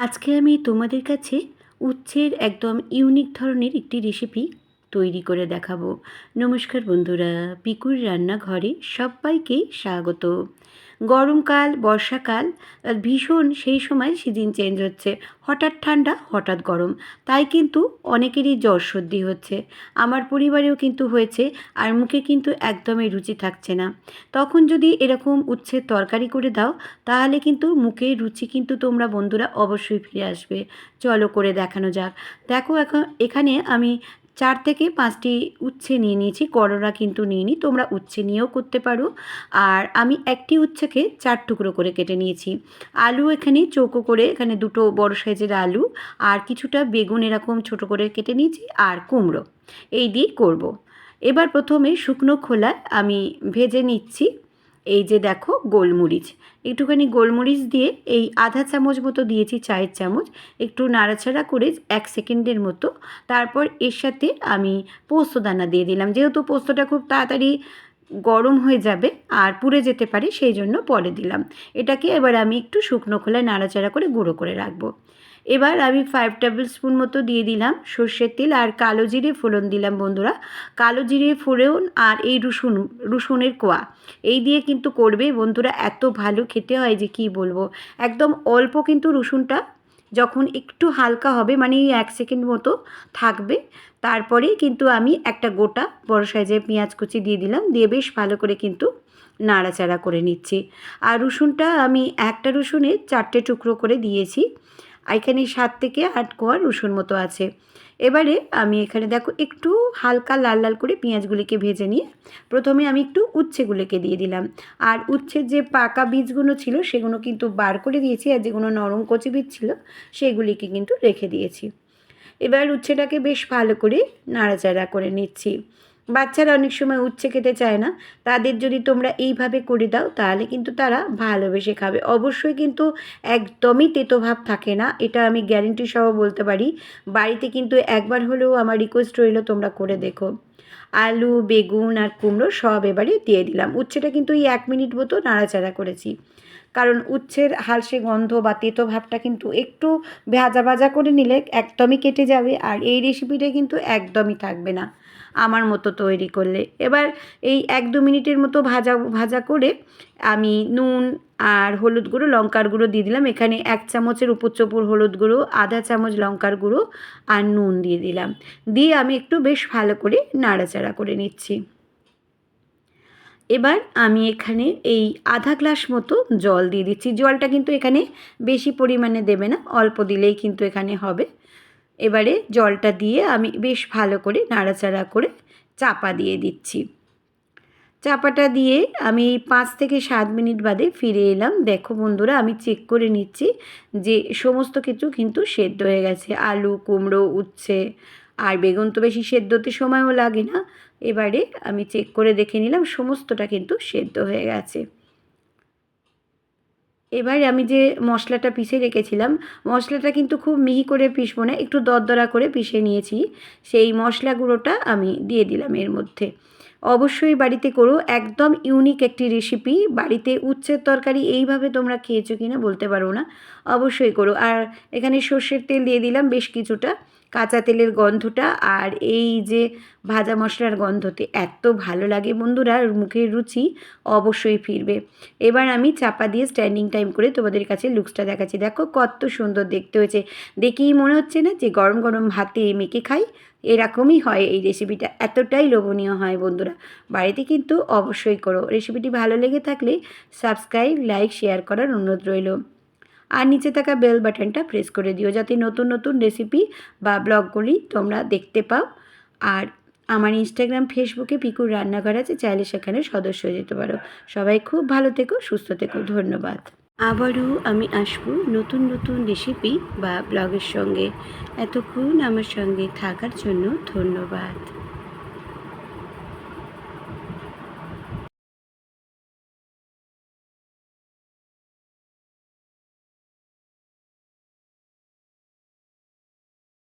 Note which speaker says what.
Speaker 1: আজকে আমি তোমাদের কাছে উচ্ছের একদম ইউনিক ধরনের একটি রেসিপি তৈরি করে দেখাবো। নমস্কার বন্ধুরা, পিকুর রান্নাঘরে সবাইকে স্বাগত। গরমকাল, বর্ষাকাল ভীষণ সেই সময় সিজন চেঞ্জ হচ্ছে। হঠাৎ ঠান্ডা, হঠাৎ গরম। তাই কিন্তু অনেকেরই জ্বর সর্দি হচ্ছে। আমার পরিবারেও কিন্তু হয়েছে, আর মুখে কিন্তু একদমই রুচি থাকছে না। তখন যদি এরকম উচ্ছের তরকারি করে দাও, তাহলে কিন্তু মুখে রুচি কিন্তু তোমরা বন্ধুরা অবশ্যই ফিরে আসবে। চলো করে দেখানো যাক। দেখো এখন, এখানে আমি চার থেকে পাঁচটি উচ্ছে নিয়ে নিয়েছি, করলা কিন্তু নিইনি তোমরা উচ্ছে নিয়েও করতে পারো। আর আমি একটি উচ্ছেকে চার টুকরো করে কেটে নিয়েছি। আলু এখানে চৌকো করে, এখানে দুটো বড় সাইজের আলু আর কিছুটা বেগুন এরকম ছোট করে কেটে নিয়েছি আর কুমড়ো। এই দিয়ে করব। এবার প্রথমে শুকনো খোলায় আমি ভেজে নিচ্ছি। এই যে দেখো গোলমরিচ। একটুখানি গোলমরিচ দিয়ে এই আধা চামচ মতো দিয়েছি চায়ের চামচ, একটু নাড়াচাড়া করে এক সেকেন্ডের মতো। তারপর এর সাথে আমি পোস্ত দানা দিয়ে দিলাম। যেহেতু পোস্তটা খুব তাড়াতাড়ি গরম হয়ে যাবে আর পুড়ে যেতে পারে, সেই জন্য পরে দিলাম। এটাকে এবার আমি একটু শুকনো খোলায় নাড়াচাড়া করে গুঁড়ো করে রাখব। এবার আমি ফাইভ টেবিল স্পুন মতো দিয়ে দিলাম সর্ষের তেল আর কালো জিরে ফোড়ন দিলাম বন্ধুরা। কালো জিরে, ফোড়ন আর এই রসুন, রসুনের কোয়া। এই দিয়ে কিন্তু করবে বন্ধুরা, এত ভালো খেতে হয় যে কি বলব। একদম অল্প কিন্তু রসুনটা যখন একটু হালকা হবে মানে এক সেকেন্ড মতো থাকবে তারপরে কিন্তু আমি একটা গোটা বড় সাইজের পেঁয়াজ কুচি দিয়ে দিলাম, দিয়ে বেশ ভালো করে কিন্তু নাড়াচাড়া করে নিচ্ছি। আর রসুনটা আমি একটা রসুনে চারটে টুকরো করে দিয়েছি। এখানে সাত থেকে আট কোয়া রসুন মতো আছে। এবারে আমি এখানে দেখো একটু হালকা লাল লাল করে পেঁয়াজগুলিকে ভেজে নিয়ে প্রথমে আমি একটু উচ্ছেগুলোকে দিয়ে দিলাম। আর উচ্ছের যে পাকা বীজগুলো ছিল সেগুলো কিন্তু বার করে দিয়েছি আর যেগুলো নরম কচি বীজ ছিল সেগুলিকে কিন্তু রেখে দিয়েছি। এবার উচ্ছেটাকে বেশ ভালো করে নাড়াচাড়া করে নিচ্ছি। বাচ্চারা অনেক সময় উচ্ছে খেতে চায় না। তাদের যদি তোমরা এইভাবে করে দাও, তাহলে কিন্তু তারা ভালোবেসে খাবে। অবশ্যই কিন্তু একদমই তেতো ভাব থাকে না। এটা আমি গ্যারেন্টি সহ বলতে পারি। বাড়িতে কিন্তু একবার হলেও আমার রিকোয়েস্ট রইল, তোমরা করে দেখো। আলু, বেগুন আর কুমড়ো সব এবারে দিয়ে দিলাম। উচ্ছেটা কিন্তু এই এক মিনিট মতো নাড়াচাড়া করেছি। কারণ উচ্ছের হালসে গন্ধ বা তেতো ভাবটা কিন্তু একটু ভাজা ভাজা করে নিলে একদমই কেটে যাবে। আর এই রেসিপিটা কিন্তু একদমই থাকবে না। আমার মতো তৈরি করলে। এবার এই এক দু মিনিটের মতো ভাজা ভাজা করে আমি নুন আর হলুদ গুঁড়ো, লঙ্কার গুঁড়ো দিয়ে দিলাম। এখানে এক চামচের উপর চোপড় হলুদ গুঁড়ো, আধা চামচ লঙ্কার গুঁড়ো আর নুন দিয়ে দিলাম। দিয়ে আমি একটু বেশ ভালো করে নাড়াচাড়া করে নিচ্ছি। এবার আমি এখানে এই আধা গ্লাস মতো জল দিয়ে দিচ্ছি। জলটা কিন্তু এখানে বেশি পরিমাণে দেবে না, অল্প দিলেই কিন্তু এখানে হবে। এবারে জলটা দিয়ে আমি বেশ ভালো করে নাড়াচাড়া করে চাপা দিয়ে দিচ্ছি। চাপাটা দিয়ে আমি পাঁচ থেকে সাত মিনিট বাদে ফিরে এলাম। দেখো বন্ধুরা, আমি চেক করে নিচ্ছি যে সমস্ত কিছু কিন্তু সেদ্ধ হয়ে গেছে। আলু, কুমড়ো, উচ্ছে, আর বেগুন তো বেশি সেদ্ধতে সময়ও লাগে না। এবারে আমি চেক করে দেখে নিলাম, সমস্তটা কিন্তু সেদ্ধ হয়ে গেছে। এবার আমি যে মশলাটা পিষে রেখেছিলাম, মশলাটা কিন্তু খুব মিহি করে পিষবো না, একটু দরদরা করে পিষে নিয়েছি। সেই মশলা গুঁড়োটা আমি দিয়ে দিলাম এর মধ্যে। অবশ্যই বাড়িতে করো। একদম ইউনিক একটি রেসিপি বাড়িতে উচ্ছের তরকারি এইভাবে তোমরা খেয়েছো কি না বলতে পারো না। অবশ্যই করো। আর এখানে সর্ষের তেল দিয়ে দিলাম বেশ কিছুটা। কাঁচা তেলের গন্ধটা আর এই যে ভাজা মশলার গন্ধতে এত ভালো লাগে বন্ধুরা, মুখের রুচি অবশ্যই ফিরবে। এবার আমি চাপা দিয়ে স্ট্যান্ডিং টাইম করে তোমাদের কাছে লুকসটা দেখাচ্ছি। দেখো কত সুন্দর দেখতে হয়েছে। দেখেই মনে হচ্ছে না যে গরম গরম ভাতে মেখে খাই? এরকমই হয় এই রেসিপিটা এতটাই লোভনীয় হয় বন্ধুরা বাড়িতে কিন্তু অবশ্যই করো। রেসিপিটি ভালো লেগে থাকলে সাবস্ক্রাইব লাইক শেয়ার করার অনুরোধ রইল। আর নিচে থাকা বেল বাটনটা প্রেস করে দিও যাতে নতুন নতুন রেসিপি বা ব্লগগুলি তোমরা দেখতে পাও। আর আমার ইনস্টাগ্রাম ফেসবুকে পিকুর রান্নাঘর আছে, চাইলে সেখানে সদস্য হয়ে যেতে পারো। সবাই খুব ভালো থেকো, সুস্থ থেকো। ধন্যবাদ। আবারও আমি আসব নতুন নতুন রেসিপি বা ব্লগের সঙ্গে। এতক্ষণ আমার সঙ্গে থাকার জন্য ধন্যবাদ।